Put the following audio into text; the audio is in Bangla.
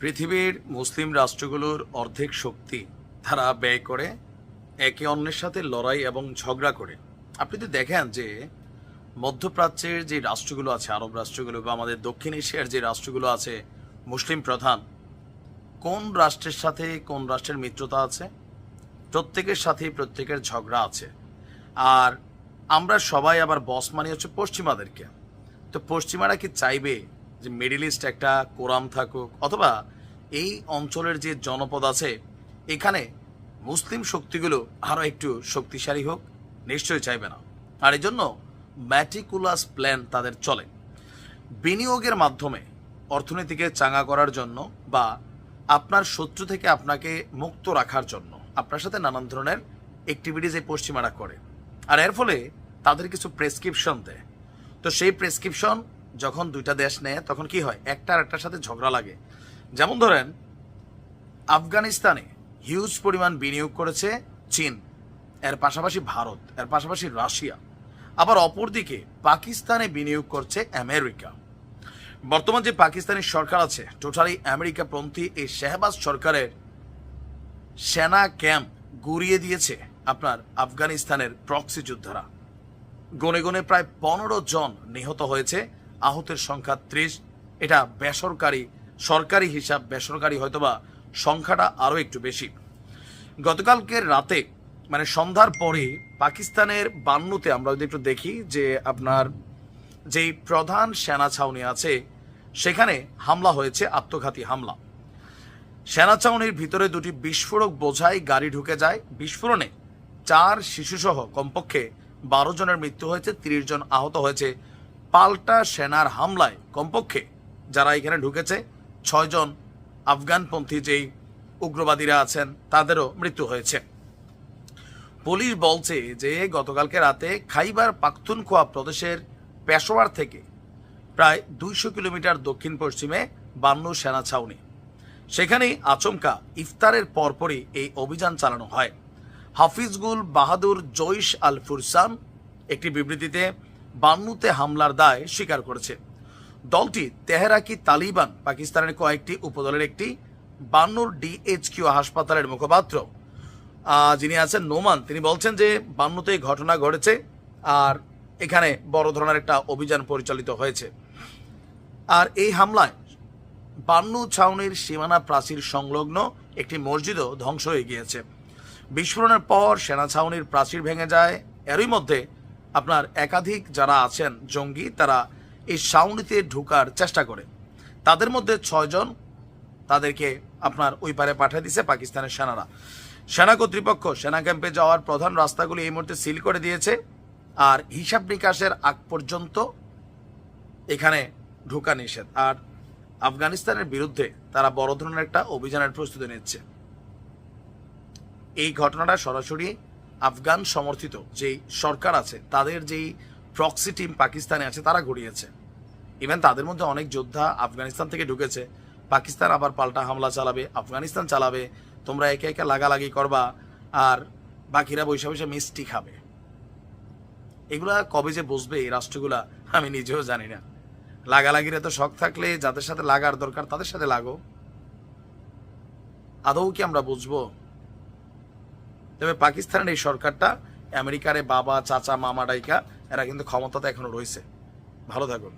পৃথিবীর মুসলিম রাষ্ট্রগুলোর অর্ধেক শক্তি তারা ব্যয় করে একে অন্যের সাথে লড়াই এবং ঝগড়া করে। আপনি তো দেখেন যে মধ্যপ্রাচ্যের যে রাষ্ট্রগুলো আছে, আরব রাষ্ট্রগুলো বা আমাদের দক্ষিণ এশিয়ার যে রাষ্ট্রগুলো আছে, মুসলিম প্রধান, কোন রাষ্ট্রের সাথে কোন রাষ্ট্রের মিত্রতা আছে? প্রত্যেকের সাথেই প্রত্যেকের ঝগড়া আছে। আর আমরা সবাই আবার বস মানি হচ্ছে পশ্চিমাদেরকে। তো পশ্চিমারা কি চাইবে যে মিডিল ইস্ট একটা কোরাম থাকুক, অথবা এই অঞ্চলের যে জনপদ আছে, এখানে মুসলিম শক্তিগুলো আরও একটু শক্তিশালী হোক, নিশ্চয়ই চাইবে না। আর এই জন্য ম্যাটিকুলাস প্ল্যান তাদের চলে। বিনিয়োগের মাধ্যমে অর্থনীতিকে চাঙা করার জন্য বা আপনার শত্রু থেকে আপনাকে মুক্ত রাখার জন্য আপনার সাথে নানান ধরনের অ্যাক্টিভিটিস এই পশ্চিমারা করে। আর এর ফলে তাদের কিছু প্রেসক্রিপশন দেয়। তো সেই প্রেসক্রিপশন যখন দুইটা দেশ নেয়, তখন কি হয়? একটা একটার সাথে ঝগড়া লাগে। যেমন ধরেন, আফগানিস্তানে হিউজ পরিমাণ বিনিয়োগ করেছে চীন, এর পাশাপাশি ভারত, এর পাশাপাশি রাশিয়া। আবার অপরদিকে পাকিস্তানে বিনিয়োগ করছে আমেরিকা। বর্তমান যে পাকিস্তানি সরকার আছে টোটালি আমেরিকাপন্থী এই শেহবাজ সরকারের সেনা ক্যাম্প গুড়িয়ে দিয়েছে আপনার আফগানিস্তানের প্রক্সি যোদ্ধারা। গনে গনে প্রায় পনেরো জন নিহত হয়েছে। আহতের সংখ্যা ত্রিশ। এটা বেসরকারি, সরকারি হিসাব, বেসরকারি হয়তোবা সংখ্যাটা আরও একটু বেশি। গতকালকের রাতে মানে সন্ধ্যার পরে পাকিস্তানের বান্নুতে আমরা যদি একটু দেখি যে আপনার যেই প্রধান সেনা ছাউনি আছে, সেখানে হামলা হয়েছে, আত্মঘাতী হামলা। সেনা ছাউনির ভিতরে দুটি বিস্ফোরক বোঝাই গাড়ি ঢুকে যায়। বিস্ফোরণে চার শিশুসহ কমপক্ষে বারো জনের মৃত্যু হয়েছে, তিরিশ জন আহত হয়েছে। পাল্টা সেনার হামলায় কমপক্ষে যারা এখানে ঢুকেছে, ছয়জন আফগানপন্থী যেই উগ্রবাদীরা আছেন, তাদেরও মৃত্যু হয়েছে। পুলিশ বলছে যে গতকালকে রাতে খাইবার পাখতুনখোয়া প্রদেশের পেশোয়ার থেকে প্রায় দুইশো কিলোমিটার দক্ষিণ পশ্চিমে বান্নু সেনা ছাউনি। সেখানেই আচমকা ইফতারের পরপরই এই অভিযান চালানো হয়। হাফিজগুল বাহাদুর জৈশ আল ফুরসান একটি বিবৃতিতে বান্নুতে হামলার দায় স্বীকার করেছে। দলটি তেহরাকি তালিবান, পাকিস্তানের কয়েকটি উপদলের একটি, বান্নুর ডিএইচকিউ হাসপাতালের মুখপাত্র। যিনি আছেন নোমান, তিনি বলছেন যে বান্নুতে ঘটনা ঘটেছে আর এখানে বড় ধরনের একটা অভিযান পরিচালিত হয়েছে। আর এই হামলায় বান্নু ছাউনির সীমানা প্রাচীর সংলগ্ন একটি মসজিদও ধ্বংস হয়ে গিয়েছে। বিস্ফোরণের পর সেনা ছাউনির প্রাচীর ভেঙে যায়। এরই মধ্যে আপনার একাধিক যারা আছেন জঙ্গি, তারা এই ছাউনিতে ঢুকার চেষ্টা করে। তাদের মধ্যে ছয়জন তাদেরকে আপনার ওই পারে পাঠিয়ে দিছে পাকিস্তানের সেনারা। সেনা কর্তৃপক্ষ, সেনা ক্যাম্পে যাওয়ার প্রধান রাস্তাগুলি এই মুহূর্তে সিল করে দিয়েছে আর হিসাব নিকাশের আগ পর্যন্ত এখানে ঢোকা নিষেধ। আর আফগানিস্তানের বিরুদ্ধে তারা বড় ধরনের একটা অভিযানের প্রস্তুতি নিচ্ছে। এই ঘটনাটা সরাসরি আফগান সমর্থিত যেই সরকার আছে, তাদের যেই প্রক্সি টিম পাকিস্তানে আছে, তারা গড়িয়েছে ইভেন তাদের মধ্যে অনেক যোদ্ধা আফগানিস্তান থেকে ঢুকেছে। পাকিস্তান আবার পাল্টা হামলা চালাবে, আফগানিস্তান চালাবে, তোমরা একে একে লাগালাগি করবা, আর বাকিরা বৈশা বৈশা মিষ্টি খাবে। এগুলা কবে যে বসবে এই রাষ্ট্রগুলা, আমি নিজেও জানি না। লাগালাগির এত শখ থাকলে যাদের সাথে লাগার দরকার, তাদের সাথে লাগো আদৌ কি আমরা বুঝব? তবে পাকিস্তানের এই সরকারটা আমেরিকারে বাবা, চাচা, মামা, ডাইকা, এরা কিন্তু ক্ষমতাতে এখনও রয়েছে। ভালো থাকুন।